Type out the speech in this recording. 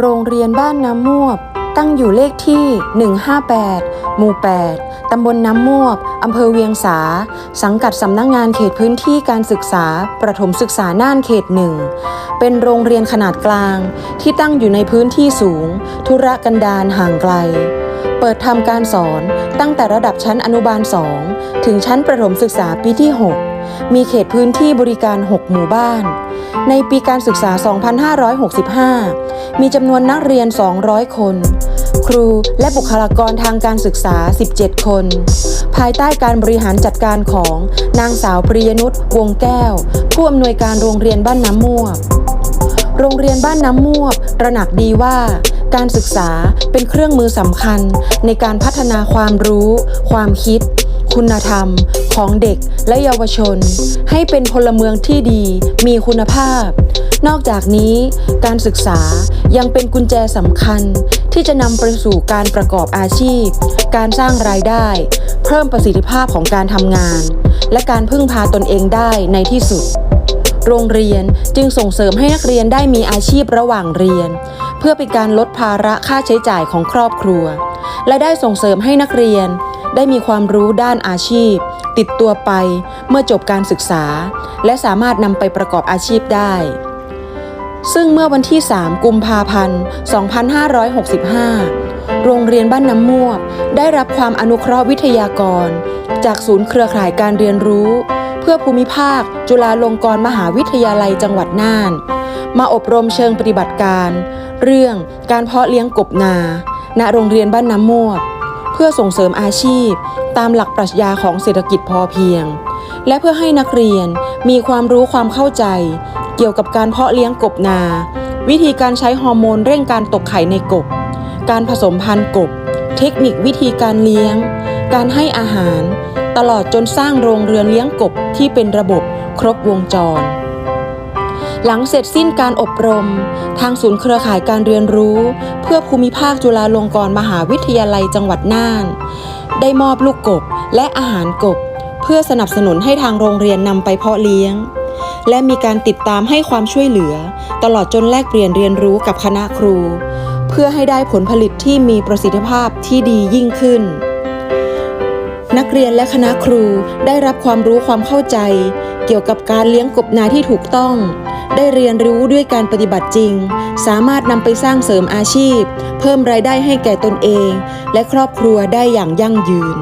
โรงเรียนบ้านน้ำมวบ ตั้งอยู่เลขที่ 158 หมู่ 8 ตำบลน้ำมวบ อำเภอเวียงสา สังกัดสำนักงงานเขตพื้นที่การศึกษา ประถมศึกษาน่านเขตหนึ่ง เป็นโรงเรียนขนาดกลาง ที่ตั้งอยู่ในพื้นที่สูง ธุรกันดารห่างไกล เปิดทำการสอนตั้งแต่ระดับชั้นอนุบาล 2 ถึงชั้นประถมศึกษาปีที่ 6 มีเขตพื้นที่บริการ 6 หมู่บ้าน ในปีการศึกษา 2565 มีจำนวนนักเรียน 200 คน ครูและบุคลากรทางการศึกษา 17 คน ภายใต้การบริหารจัดการของนางสาวปริยนุชวงแก้ว ผู้อำนวยการโรงเรียนบ้านน้ำม่วบโรงเรียนบ้านน้ำม่วบตระหนักดีว่าการศึกษาเป็นเครื่องมือสำคัญในการพัฒนาความรู้ ความคิด คุณธรรมของเด็กและเยาวชน ให้เป็นพลเมืองที่ดีมีคุณภาพ นอกจากนี้การศึกษายังเป็นกุญแจสำคัญ ที่จะนำไปสู่การประกอบอาชีพ การสร้างรายได้ เพิ่มประสิทธิภาพของการทำงาน และการพึ่งพาตนเองได้ในที่สุดโรงเรียนจึงส่งเสริมให้นักเรียนได้มีอาชีพระหว่างเรียน เพื่อเป็นการลดภาระค่าใช้จ่ายของครอบครัว และได้ส่งเสริมให้นักเรียน ได้มีความรู้ด้านอาชีพ ติดตัวไปเมื่อจบการศึกษา และสามารถนำไปประกอบอาชีพได้ ซึ่งเมื่อวันที่ 3 กุมภาพันธ์ 2565 โรงเรียนบ้านน้ำม่วบได้รับความอนุเคราะห์วิทยากร จากศูนย์เครือข่ายการเรียนรู้ เพื่อภูมิภาค จุฬาลงกรณ์มหาวิทยาลัยจังหวัดน่าน มาอบรมเชิงปฏิบัติการ เรื่องการเพาะเลี้ยงกบนาณโรงเรียนบ้านน้ำม่วบ เพื่อส่งเสริมอาชีพ ตามหลักปรัชญาของเศรษฐกิจพอเพียง และเพื่อให้นักเรียนมีความรู้ความเข้าใจ เกี่ยวกับการเพาะเลี้ยงกบนา วิธีการใช้ฮอร์โมนเร่งการตกไข่ในกบ การผสมพันธุ์กบ เทคนิควิธีการเลี้ยง การให้อาหาร ตลอดจนสร้างโรงเรือนเลี้ยงกบที่เป็นระบบครบวงจร หลังเสร็จสิ้นการอบรม ทางศูนย์เครือข่ายการเรียนรู้ เพื่อภูมิภาคจุฬาลงกรณ์มหาวิทยาลัยจังหวัดน่าน ได้มอบลูกกบและอาหารกบ เพื่อสนับสนุนให้ทางโรงเรียนนำไปเพาะเลี้ยง และมีการติดตามให้ความช่วยเหลือ ตลอดจนแลกเปลี่ยนเรียนรู้กับคณะครู เพื่อให้ได้ผลผลิตที่มีประสิทธิภาพที่ดียิ่งขึ้น นักเรียนและคณะครูได้รับความรู้ความเข้าใจ เกี่ยวกับการเลี้ยงกบนาที่ถูกต้อง ได้เรียนรู้ด้วยการปฏิบัติจริง สามารถนำไปสร้างเสริมอาชีพ เพิ่มรายได้ให้แก่ตนเอง และครอบครัวได้อย่างยั่งยืน